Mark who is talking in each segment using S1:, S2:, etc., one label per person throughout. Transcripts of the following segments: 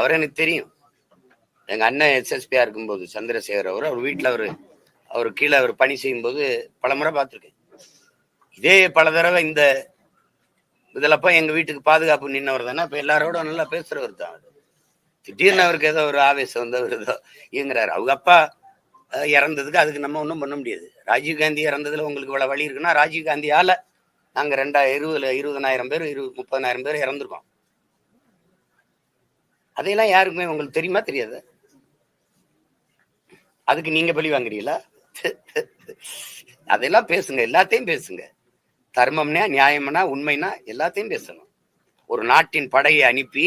S1: அவரை எனக்கு தெரியும். எங்கள் அண்ணன் எஸ்எஸ்பியாக இருக்கும்போது சந்திரசேகர் அவர் அவர் வீட்டில் அவர் அவர் கீழே அவர் பணி செய்யும்போது பல முறை பார்த்துருக்கேன். இதே பல தடவை இந்த இதில் போய் வீட்டுக்கு பாதுகாப்பு நின்னவர் தானே இப்போ எல்லாரோட நல்லா பேசுகிறவர் தான் அவர். திடீர்னு அவருக்கு ஏதோ ஒரு ஆவேசம் வந்து அவர் ஏதோ இயங்குறாரு. அவங்க அப்பா இறந்ததுக்கு அதுக்கு நம்ம ஒன்றும் பண்ண முடியாது. ராஜீவ் காந்தி இறந்ததில் உங்களுக்கு இவ்வளோ வழி இருக்குன்னா ராஜீவ் காந்தியால நாங்கள் ரெண்டா இருபதுல இருபதனாயிரம் பேர் இருபது முப்பதனாயிரம் பேர் இறந்துருக்கோம். அதையெல்லாம் யாருக்குமே உங்களுக்கு தெரியுமா? தெரியாது. அதுக்கு நீங்க பழி வாங்குறீங்களா? அதெல்லாம் பேசுங்க எல்லாத்தையும் பேசுங்க. தர்மம்னா நியாயம்னா உண்மைனா எல்லாத்தையும் பேசணும். ஒரு நாட்டின் படையை அனுப்பி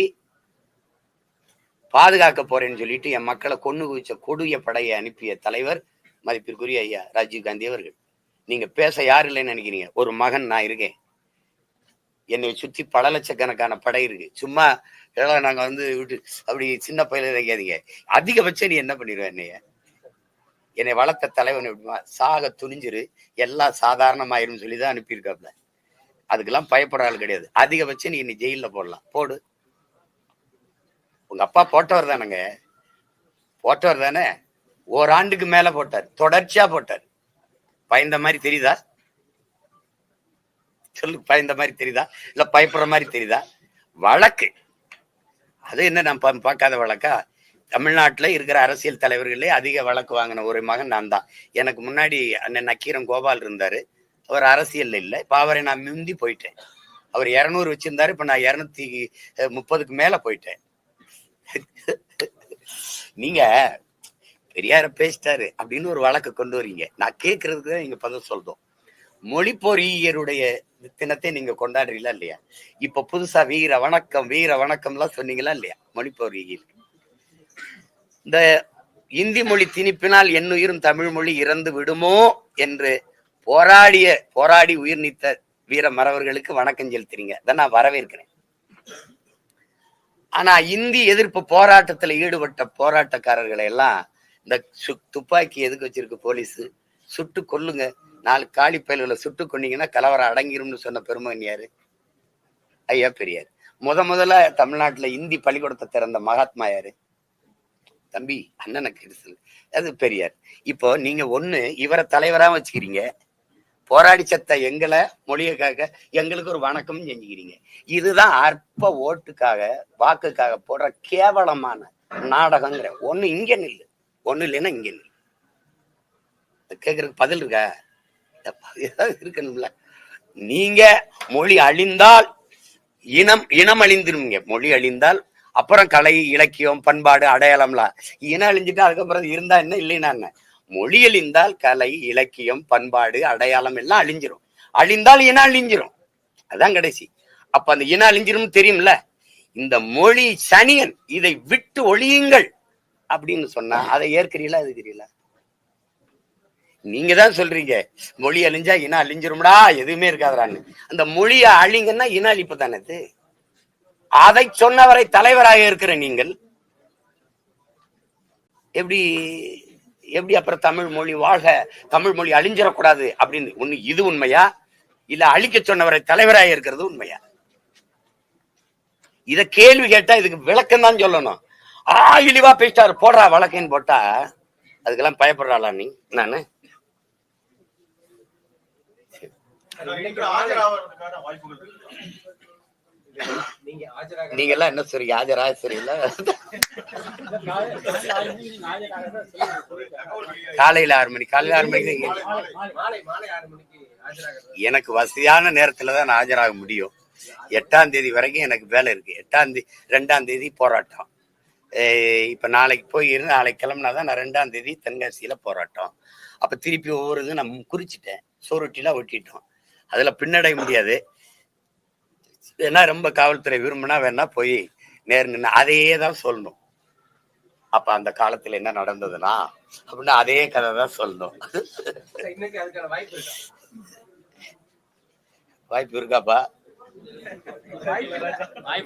S1: பாதுகாக்க போறேன்னு சொல்லிட்டு என் மக்களை கொண்டு குவிச்ச கொடிய படையை அனுப்பிய தலைவர் மதிப்பிற்குரிய ஐயா ராஜீவ் காந்தி அவர்கள். நீங்க பேச யார் இல்லைன்னு நினைக்கிறீங்க? ஒரு மகன் நான் இருக்கேன். என்னை சுற்றி பல லட்சக்கணக்கான படை இருக்கு. சும்மா இதெல்லாம் நாங்கள் வந்து விட்டு அப்படி சின்ன பயில நினைக்காதீங்க. அதிகபட்சம் நீ என்ன பண்ணிடுவேன் என்னைய? என்னை வளர்த்த தலைவன் எப்படிமா சாக துணிஞ்சிரு. எல்லாம் சாதாரணமாயிரும் சொல்லி தான் அனுப்பியிருக்காப்ல அதுக்கெல்லாம் பயப்பட ஆள் கிடையாது. அதிகபட்சம் நீ இன்னை ஜெயிலில் போடலாம். போடு. உங்கள் அப்பா போட்டவர் தானேங்க. போட்டவர் தானே. ஓராண்டுக்கு மேலே போட்டார். தொடர்ச்சியாக போட்டார். பயந்த மாதிரி தெரியுதா? சொல்லு பயந்த மாதிரி தெரியுதா? இல்ல பயப்படுற மாதிரி தெரியுதா? வழக்கு. அது என்ன நான் பார்க்காத வழக்கா? தமிழ்நாட்டுல இருக்கிற அரசியல் தலைவர்களே அதிக வழக்கு வாங்கின ஒரு மகன் நான் தான். எனக்கு முன்னாடி அண்ணன் நக்கீரன் கோபால் இருந்தாரு. அவர் அரசியல் இல்லை. இப்போ அவரை நான் முந்தி போயிட்டேன். அவர் இரநூறு வச்சிருந்தாரு. இப்ப நான் இரநூத்தி முப்பதுக்கு மேல போயிட்டேன். நீங்க பெரியார பேசிட்டாரு அப்படின்னு ஒரு வழக்கு கொண்டு வரீங்க. நான் கேட்கறதுக்கு தான் நீங்க பதில் சொல்றோம். மொழி பொறியியருடைய தினத்தை நீங்க கொண்டாடுறீங்களா இல்லையா? இப்ப புதுசா வீர வணக்கம் வீர வணக்கம்லாம் சொன்னீங்களா இல்லையா? மொழி பொறியியல் இந்த இந்தி மொழி திணிப்பினால் என்னுயிரும் தமிழ் மொழி இறந்து விடுமோ என்று போராடிய போராடி உயிர் நீத்த வீர மறவர்களுக்கு வணக்கம் செலுத்துறீங்க. அதை நான் வரவேற்கிறேன். ஆனா இந்தி எதிர்ப்பு போராட்டத்துல ஈடுபட்ட போராட்டக்காரர்களை எல்லாம் இந்த சு- துப்பாக்கி எதுக்கு வச்சிருக்கு போலீஸ்? சுட்டு கொல்லுங்க. நாலு காலி பயல்களை சுட்டு கொண்டீங்கன்னா கலவரம் அடங்கிரும்னு சொன்ன பெருமகன் யாரு? ஐயா பெரியார். முத முதல்ல தமிழ்நாட்டுல இந்தி பள்ளிக்கூடத்தை திறந்த மகாத்மா யாரு? தம்பி அண்ணனை கேட்டு அது பெரியார். இப்போ நீங்க ஒண்ணு இவரை தலைவரா வச்சுக்கிறீங்க. போராடி சத்த எங்களை மொழியக்காக எங்களுக்கு ஒரு வணக்கம் செஞ்சுக்கிறீங்க. இதுதான் அற்ப ஓட்டுக்காக வாக்குக்காக போடுற கேவலமான நாடகங்கிற. ஒண்ணு இங்க நில்லு. ஒண்ணு இல்லைன்னா இங்க நில்லு. கேக்குறதுக்கு பதில் இருக்கா? ஏதாவது இருக்கணும்ல. நீங்க மொழி அழிந்தால் இனம் இனம் அழிந்துருங்க மொழி அழிந்தால் அப்புறம் கலை இலக்கியம் பண்பாடு அடையாளம்லாம். இனம் அழிஞ்சிட்டு அதுக்கப்புறம் இருந்தா என்ன? இல்லைன்னா என்ன மொழி அழிந்தால் கலை இலக்கியம் பண்பாடு அடையாளம் எல்லாம் அழிஞ்சிரும். அழிந்தால் இனம் அழிஞ்சிரும். அதான் கடைசி. அப்ப அந்த இனம் அழிஞ்சிரும் தெரியும்ல? இந்த மொழி சனியன் இதை விட்டு ஒழியுங்கள் அப்படின்னு சொன்னா அதை ஏற்கிறீங்களா தெரியல நீங்க தான் சொல்றீங்க. மொழி அழிஞ்சா இனம் அழிஞ்சிரும்டா எதுவுமே இருக்காதுடான்னு. அந்த மொழியை அழிங்கன்னா இன அழிப்பு தானே அது? அதை சொன்னவரை தலைவராக இருக்கிற நீங்கள் எப்படி எப்படி அப்புறம் தமிழ் மொழி வாழ்க தமிழ் மொழி அழிஞ்சிடக்கூடாது அப்படின்னு ஒண்ணு இது உண்மையா? இல்ல அழிக்க சொன்னவரை தலைவராக இருக்கிறது உண்மையா? இத கேள்வி கேட்டா இதுக்கு விளக்கம் தான் சொல்லணும். ஆ இழிவா பேசிட்டாரு போடுறா வழக்குன்னு போட்டா அதுக்கெல்லாம் பயப்படுறாளா நீ? நானு?
S2: நீங்க
S1: எல்லாம் என்ன சொல்றீங்க ஆஜரா சரியில்ல? காலையில ஆறு மணி காலையில ஆறு மணிக்கு எனக்கு வசதியான நேரத்துல தான் நான் ஆஜராக முடியும். எட்டாம் தேதி வரைக்கும் எனக்கு வேலை இருக்கு. எட்டாம் தேதி ரெண்டாம் தேதி போராட்டம். இப்ப நாளைக்கு போய் இருந்து நாளைக்கு கிளம்புனா தான் நான் ரெண்டாம் தேதி தென்காசியில போராட்டம். அப்ப திருப்பி ஒவ்வொரு இது நான் குறிச்சிட்டேன். சோறுட்டிலாம் ஒட்டிட்டோம் அதுல பின்னடைய முடியாது. ஏன்னா ரொம்ப காவல்துறை விரும்பினா வேணா போய் நேர் நின்று அதையே தான் சொல்லணும். அப்ப அந்த காலத்துல என்ன நடந்ததுன்னா அப்படின்னா அதே கதை தான் சொல்லணும்.
S2: வாய்ப்பு
S1: இருக்காப்பா?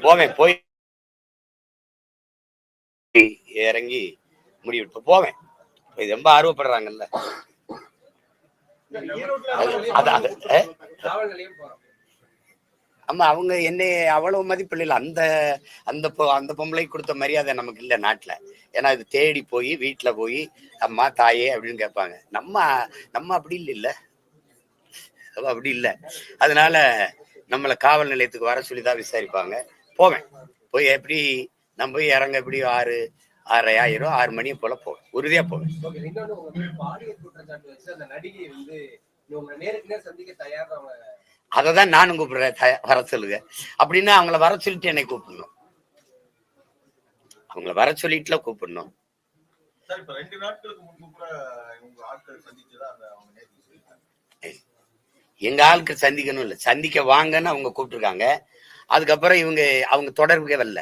S1: போவேன் போய் இறங்கி முடிவிட்டு போவேன் இது ரொம்ப ஆர்வப்படுறாங்கல்ல
S3: இந்த ஈரோட்ல
S1: அது- அது- அது- அஹ்?
S2: காவல் நிலையம் போறோம்
S1: ஆமா அவங்க என்னை அவ்வளவு மதிப்பு இல்லை. அந்த அந்த பொ- அந்த பொம்பளைக்கு கொடுத்த மரியாதை நமக்கு இல்லை நாட்டுல. ஏன்னா இது தேடி போய் வீட்டுல போய் அம்மா தாயே அப்படின்னு கேட்பாங்க. நம்ம நம்ம அப்படி இல்லை அப்படி இல்லை. அதனால நம்மளை காவல் நிலையத்துக்கு வர சொல்லி தான் விசாரிப்பாங்க. போவேன். போய் எப்படி நம்ம போய் இறங்க எப்படி ஆறு ஆறரை ஆயிரம் ஆறு மணி போல போவேன். உறுதியா போவேன். அதை தான் நானும் கூப்பிடுறேன் வர சொல்லுங்க. அப்படின்னா அவங்கள வர சொல்லிட்டு என்னை கூப்பிடணும். அவங்கள வர சொல்லிட்டுல கூப்பிடணும். எங்க ஆளுக்கு சந்திக்கணும் இல்லை. சந்திக்க வாங்கன்னு அவங்க கூப்பிட்டுருக்காங்க. அதுக்கப்புறம் இவங்க அவங்க தொடர்புக்கே வரல.